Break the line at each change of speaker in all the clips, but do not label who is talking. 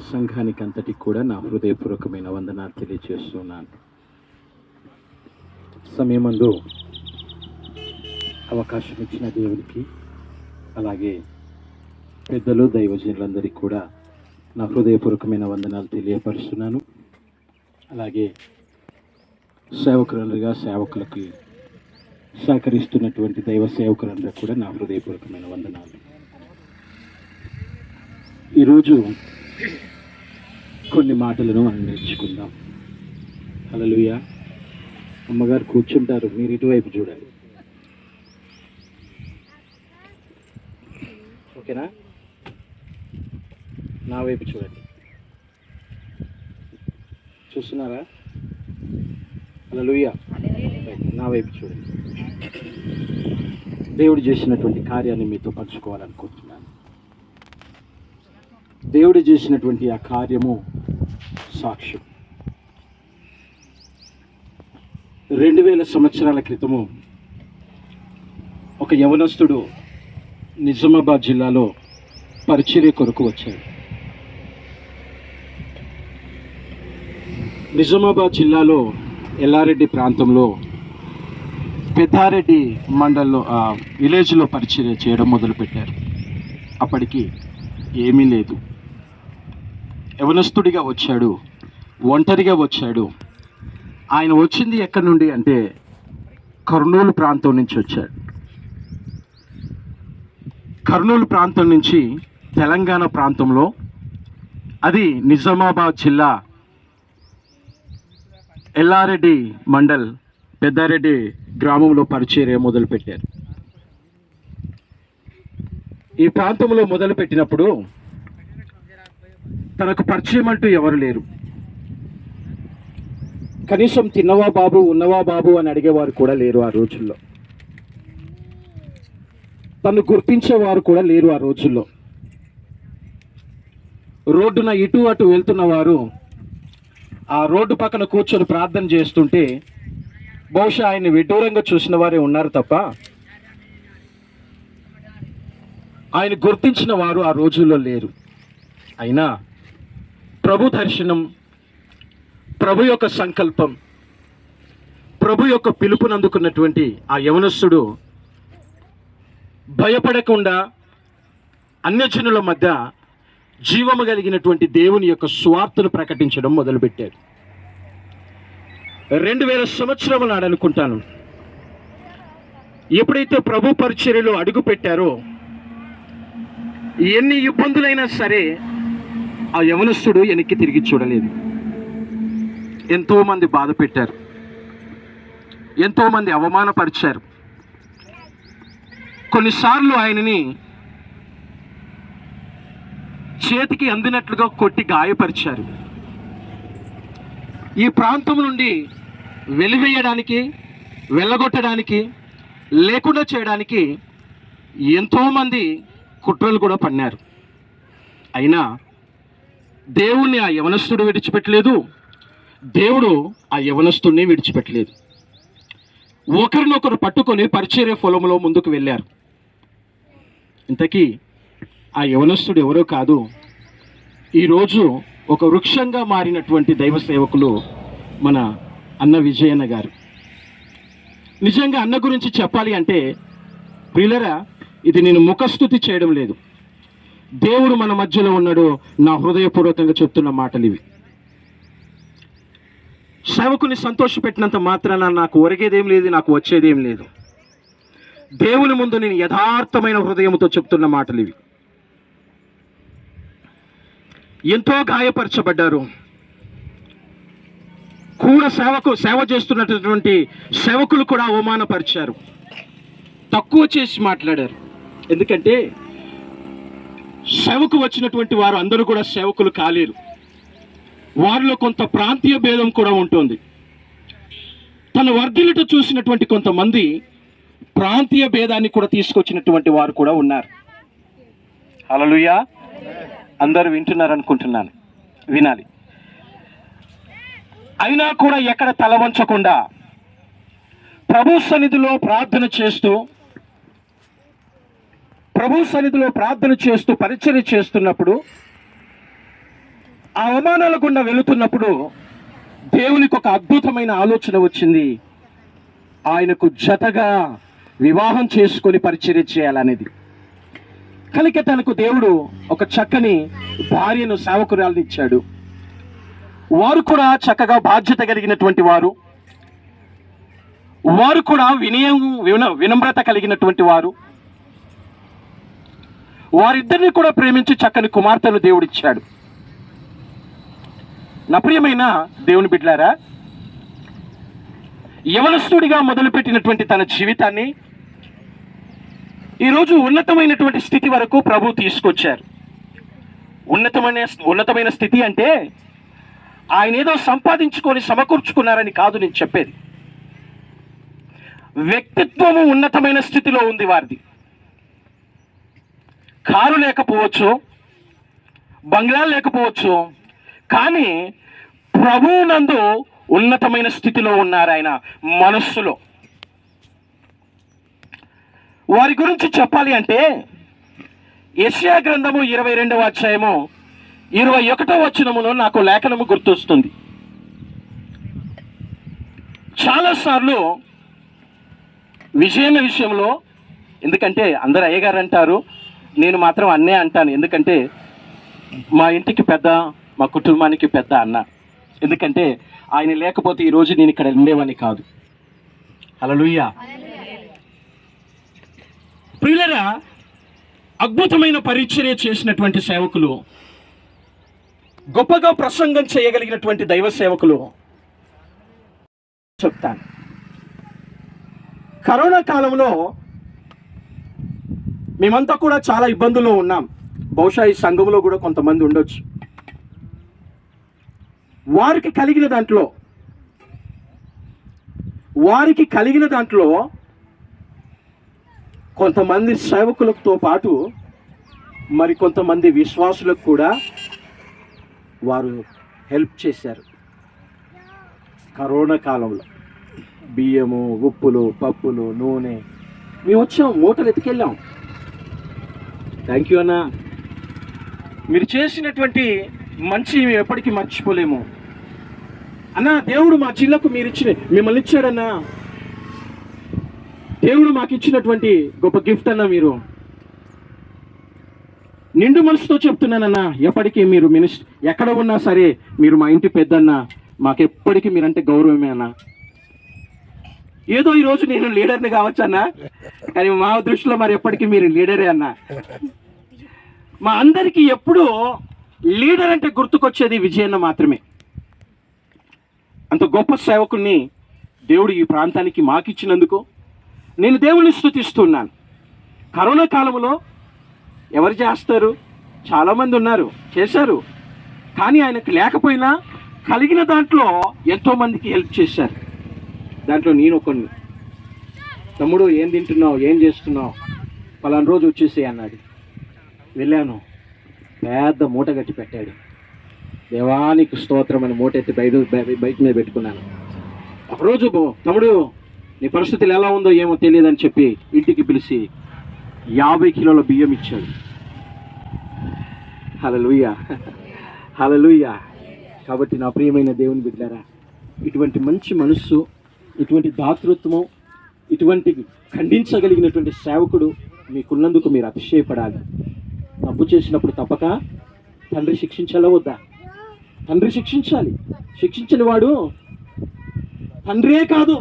సంఘానికి అంతటికి కూడా నా హృదయపూర్వకమైన వందనాలు తెలియజేస్తున్నాను. సమయమందు అవకాశం ఇచ్చిన దేవునికి అలాగే పెద్దలు దైవజనులందరికీ కూడా నా హృదయపూర్వకమైన వందనాలు తెలియపరుస్తున్నాను. అలాగే సేవకులందరిగా సేవకులకి సహకరిస్తున్నటువంటి దైవ సేవకులందరూ కూడా నా హృదయపూర్వకమైన వందనాలు. ఈరోజు కొన్ని మాటలను మనం నేర్చుకుందాం. హలలుయ అమ్మగారు కూర్చుంటారు మీరు ఇటువైపు చూడండి. ఓకేనా? నా వైపు చూడండి. చూస్తున్నారా? హలలుయ నా వైపు చూడండి. దేవుడు చేసినటువంటి కార్యాన్ని మీతో పంచుకోవాలనుకుంటున్నాను. దేవుడు చేసినటువంటి ఆ కార్యము సాక్ష్యం. రెండు వేల సంవత్సరాల క్రితము ఒక యవనస్తుడు నిజామాబాద్ జిల్లాలో పరిచర్య కొరకు వచ్చాడు. నిజామాబాద్ జిల్లాలో ఎల్లారెడ్డి ప్రాంతంలో పెద్దారెడ్డి మండల్లో ఆ, విలేజ్లో పరిచర్య చేయడం మొదలుపెట్టారు. అప్పటికి ఏమీ లేదు. యవనస్తుడిగా వచ్చాడు ఒంటరిగా వచ్చాడు. ఆయన వచ్చింది ఎక్కడి నుండి అంటే కర్నూలు ప్రాంతం నుంచి వచ్చాడు. కర్నూలు ప్రాంతం నుంచి తెలంగాణ ప్రాంతంలో అది నిజామాబాద్ జిల్లా ఎల్లారెడ్డి మండల్ పెద్దారెడ్డి గ్రామంలో పరిచర్య మొదలుపెట్టారు. ఈ ప్రాంతంలో మొదలుపెట్టినప్పుడు తనకు పరిచయం అంటూ ఎవరు లేరు. కనీసం తిన్నవా బాబు ఉన్నవా బాబు అని అడిగేవారు కూడా లేరు ఆ రోజుల్లో. తను గుర్తించేవారు కూడా లేరు ఆ రోజుల్లో. రోడ్డున ఇటు అటు వెళ్తున్న వారు ఆ రోడ్డు పక్కన కూర్చొని ప్రార్థన చేస్తుంటే బహుశా ఆయన్ని విడ్డూరంగా చూసిన వారే ఉన్నారు తప్ప ఆయన గుర్తించిన వారు ఆ రోజుల్లో లేరు. అయినా ప్రభు దర్శనం ప్రభు యొక్క సంకల్పం ప్రభు యొక్క పిలుపునందుకున్నటువంటి ఆ యవనస్సుడు భయపడకుండా అన్యజనుల మధ్య జీవము కలిగినటువంటి దేవుని యొక్క స్వార్థను ప్రకటించడం మొదలుపెట్టాడు. రెండు వేల సంవత్సరం నాడనుకుంటాను ఎప్పుడైతే ప్రభు పరిచర్యలో అడుగుపెట్టారో ఎన్ని ఇబ్బందులైనా సరే ఆ యవనస్తుడు వెనక్కి తిరిగి చూడలేదు. ఎంతోమంది బాధ పెట్టారు. ఎంతోమంది అవమానపరిచారు. కొన్నిసార్లు ఆయనని చేతికి అందినట్లుగా కొట్టి గాయపరిచారు. ఈ ప్రాంతం నుండి వెలివేయడానికి వెళ్ళగొట్టడానికి లేకుండా చేయడానికి ఎంతోమంది కుట్రలు కూడా పన్నారు అయినా దేవుణ్ణి ఆ యవనస్తుడు విడిచిపెట్టలేదు. దేవుడు ఆ యవనస్తుడిని విడిచిపెట్టలేదు. ఒకరినొకరు పట్టుకొని పరిచర్య పొలంలో ముందుకు వెళ్ళారు. ఇంతకీ ఆ యవనస్తుడు ఎవరో కాదు. ఈరోజు ఒక వృక్షంగా మారినటువంటి దైవ సేవకులు మన అన్న విజయన్న గారు. నిజంగా అన్న గురించి చెప్పాలి అంటే ప్రియులరా ఇది నేను ముఖస్థుతి చేయడం లేదు. దేవుడు మన మధ్యలో ఉన్నాడు. నా హృదయపూర్వకంగా చెప్తున్న మాటలు ఇవి. సేవకుని సంతోషపెట్టినంత మాత్రాన నాకు ఒరిగేదేం లేదు నాకు వచ్చేదేం లేదు. దేవుని ముందు నేను యథార్థమైన హృదయంతో చెప్తున్న మాటలు ఇవి. ఎంతో గాయపరచబడ్డారు. కూడా సేవకు సేవ చేస్తున్నటువంటి సేవకులు కూడా అవమానపరిచారు. తక్కువ చేసి మాట్లాడారు. ఎందుకంటే సేవకు వచ్చినటువంటి వారు అందరూ కూడా సేవకులు కాలేరు. వారిలో కొంత ప్రాంతీయ భేదం కూడా ఉంటుంది. తన వర్ధిల్లుట చూసినటువంటి కొంతమంది ప్రాంతీయ భేదాన్ని కూడా తీసుకొచ్చినటువంటి వారు కూడా ఉన్నారు. అలలుయా అందరూ వింటున్నారు అనుకుంటున్నాను వినాలి. అయినా కూడా ఎక్కడ తల వంచకుండా ప్రభు సన్నిధిలో ప్రార్థన చేస్తూ ప్రభు సన్నిధిలో ప్రార్థన చేస్తూ పరిచయం చేస్తున్నప్పుడు ఆ అవమానాల గుండా వెళుతున్నప్పుడు దేవునికి ఒక అద్భుతమైన ఆలోచన వచ్చింది. ఆయనకు జతగా వివాహం చేసుకొని పరిచయం చేయాలనేది. కనుక తనకు దేవుడు ఒక చక్కని భార్యను సేవకురాలను ఇచ్చాడు. వారు కూడా చక్కగా బాధ్యత కలిగినటువంటి వారు. వారు కూడా వినయం విన వినమ్రత కలిగినటువంటి వారు. వారిద్దరిని కూడా ప్రేమించి చక్కని కుమార్తెను దేవుడిచ్చాడు. నా ప్రియమైన దేవుని బిడ్లారా యవనస్తుడిగా మొదలుపెట్టినటువంటి తన జీవితాన్ని ఈరోజు ఉన్నతమైనటువంటి స్థితి వరకు ప్రభు తీసుకొచ్చారు. ఉన్నతమైన ఉన్నతమైన స్థితి అంటే ఆయన ఏదో సంపాదించుకొని సమకూర్చుకున్నారని కాదు నేను చెప్పేది. వ్యక్తిత్వము ఉన్నతమైన స్థితిలో ఉంది వారిది. కారు లేకపోవచ్చు బంగ్లా లేకపోవచ్చు కానీ ప్రభువునందు ఉన్నతమైన స్థితిలో ఉన్నారు ఆయన మనస్సులో. వారి గురించి చెప్పాలి అంటే యశ్యా గ్రంథము ఇరవై రెండవ అధ్యాయము ఇరవై ఒకటో వచనములో నాకు లేఖనము గుర్తొస్తుంది. చాలాసార్లు విజయన విషయంలో ఎందుకంటే అందరు అయ్యగారు అంటారు నేను మాత్రం అన్నే అంటాను. ఎందుకంటే మా ఇంటికి పెద్ద మా కుటుంబానికి పెద్ద అన్న. ఎందుకంటే ఆయన లేకపోతే ఈరోజు నేను ఇక్కడ ఉండేవాడిని కాదు. హల్లెలూయా. ప్రియులరా అద్భుతమైన పరిచర్య చేసినటువంటి సేవకులు గొప్పగా ప్రసంగం చేయగలిగినటువంటి దైవ సేవకులు చెప్తాను. కరోనా కాలంలో మేమంతా కూడా చాలా ఇబ్బందుల్లో ఉన్నాం. బహుశా ఈ సంఘంలో కూడా కొంతమంది ఉండొచ్చు. వారికి కలిగిన దాంట్లో వారికి కలిగిన దాంట్లో కొంతమంది సేవకులతో పాటు మరి కొంతమంది విశ్వాసులకు కూడా వారు హెల్ప్ చేశారు. కరోనా కాలంలో బియ్యము ఉప్పులు పప్పులు నూనె. మేము వచ్చాం మూటలు ఎత్తుకెళ్ళాం. థ్యాంక్ యూ అన్న. మీరు చేసినటువంటి మంచి మేము ఎప్పటికీ మర్చిపోలేము. అన్న దేవుడు మా జిల్లాకు మీరు ఇచ్చిన మిమ్మల్ని ఇచ్చాడన్నా. దేవుడు మాకు ఇచ్చినటువంటి గొప్ప గిఫ్ట్ అన్న మీరు. నిండు మనసుతో చెప్తున్నానన్నా ఎప్పటికీ మీరు మినిస్ ఎక్కడ ఉన్నా సరే మీరు మా ఇంటి పెద్దన్న మాకు ఎప్పటికీ మీరంటే గౌరవమే అన్నా. ఏదో ఈరోజు నేను లీడర్ని కావచ్చు అన్న కానీ మా దృష్టిలో మరి ఎప్పటికీ మీరు లీడరే అన్న. మా అందరికీ ఎప్పుడూ లీడర్ అంటే గుర్తుకొచ్చేది విజయన్న మాత్రమే. అంత గొప్ప సేవకుణ్ణి దేవుడు ఈ ప్రాంతానికి మాకిచ్చినందుకు నేను దేవుణ్ణి స్థుతిస్తున్నాను కరోనా కాలంలో ఎవరు చేస్తారు? చాలామంది ఉన్నారు చేశారు. కానీ ఆయనకు లేకపోయినా కలిగిన దాంట్లో ఎంతోమందికి హెల్ప్ చేశారు. దాంట్లో నేను ఒకరిని తమ్ముడు ఏం తింటున్నావు? ఏం చేస్తున్నావు? పలానా రోజు వచ్చేసి అన్నాడు. వెళ్ళాను. పెద్ద మూట కట్టి పెట్టాడు. దేవానికి స్తోత్రం అని మూట ఎత్తి బయట బయట మీద పెట్టుకున్నాను. ఒకరోజు తమ్ముడు నీ పరిస్థితులు ఎలా ఉందో ఏమో తెలియదని చెప్పి ఇంటికి పిలిచి యాభై కిలోల బియ్యం ఇచ్చాడు. హలలుయ హలలుయ కాబట్టి నా ప్రియమైన దేవుని బిడ్డారా ఇటువంటి మంచి మనస్సు ఇటువంటి దాతృత్వం ఇటువంటి ఖండించగలిగినటువంటి సేవకుడు మీకున్నందుకు మీరు అతిశయపడాలి. తప్పు చేసినప్పుడు తప్పక తండ్రి శిక్షించాలా వద్దా? తండ్రి శిక్షించాలి. శిక్షించని వాడు తండ్రియే కాదు.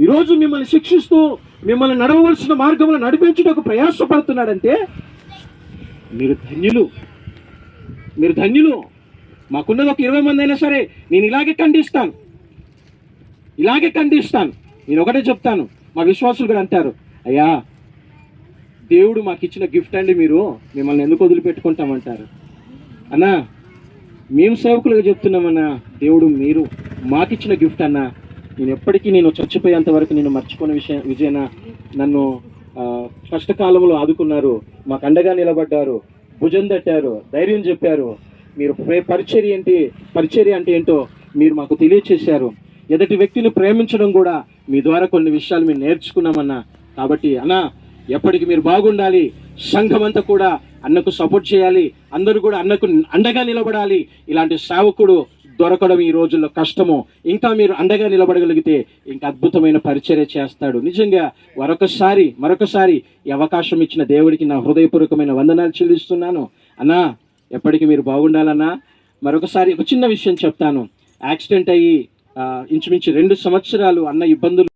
ఈరోజు మిమ్మల్ని శిక్షిస్తూ మిమ్మల్ని నడవవలసిన మార్గంలో నడిపించడానికి ప్రయాసపడుతున్నాడంటే మీరు ధన్యులు. మీరు ధన్యులు. మాకున్నది ఒక ఇరవై మంది అయినా సరే నేను ఇలాగే ఖండిస్తాను. ఇలాగే ఖండిస్తాను నేను ఒకటే చెప్తాను. మా విశ్వాసులు కూడా అంటారు అయ్యా దేవుడు మాకు ఇచ్చిన గిఫ్ట్ అండి మీరు మిమ్మల్ని ఎందుకు వదిలిపెట్టుకుంటామంటారు? అన్నా మేము సేవకులుగా చెప్తున్నామన్నా దేవుడు మీరు మాకిచ్చిన గిఫ్ట్ అన్నా నేను ఎప్పటికీ నేను చచ్చిపోయేంత వరకు నేను మర్చిపోయిన విషయం విజయన నన్ను కష్టకాలంలో ఆదుకున్నారు మాకు అండగా నిలబడ్డారు భుజం తట్టారు ధైర్యం చెప్పారు. మీరు పరిచర్య ఏంటి పరిచర్య అంటే ఏంటో మీరు మాకు తెలియచేశారు. ఎదుటి వ్యక్తిని ప్రేమించడం కూడా మీ ద్వారా కొన్ని విషయాలు మేము నేర్చుకున్నామన్నా. కాబట్టి అన్నా ఎప్పటికి మీరు బాగుండాలి సంఘం అంతా కూడా అన్నకు సపోర్ట్ చేయాలి అందరూ కూడా అన్నకు అండగా నిలబడాలి. ఇలాంటి సేవకుడు దొరకడం ఈ రోజుల్లో కష్టము. ఇంకా మీరు అండగా నిలబడగలిగితే ఇంకా అద్భుతమైన పరిచర్య చేస్తాడు. నిజంగా మరొకసారి మరొకసారి ఈ అవకాశం ఇచ్చిన దేవుడికి నా హృదయపూర్వకమైన వందనాలు చెల్లిస్తున్నాను. అన్నా ఎప్పటికీ మీరు బాగుండాలన్నా మరొకసారి ఒక చిన్న విషయం చెప్తాను. యాక్సిడెంట్ అయ్యి ఇంచుమించు రెండు సంవత్సరాలు అన్న ఇబ్బందులు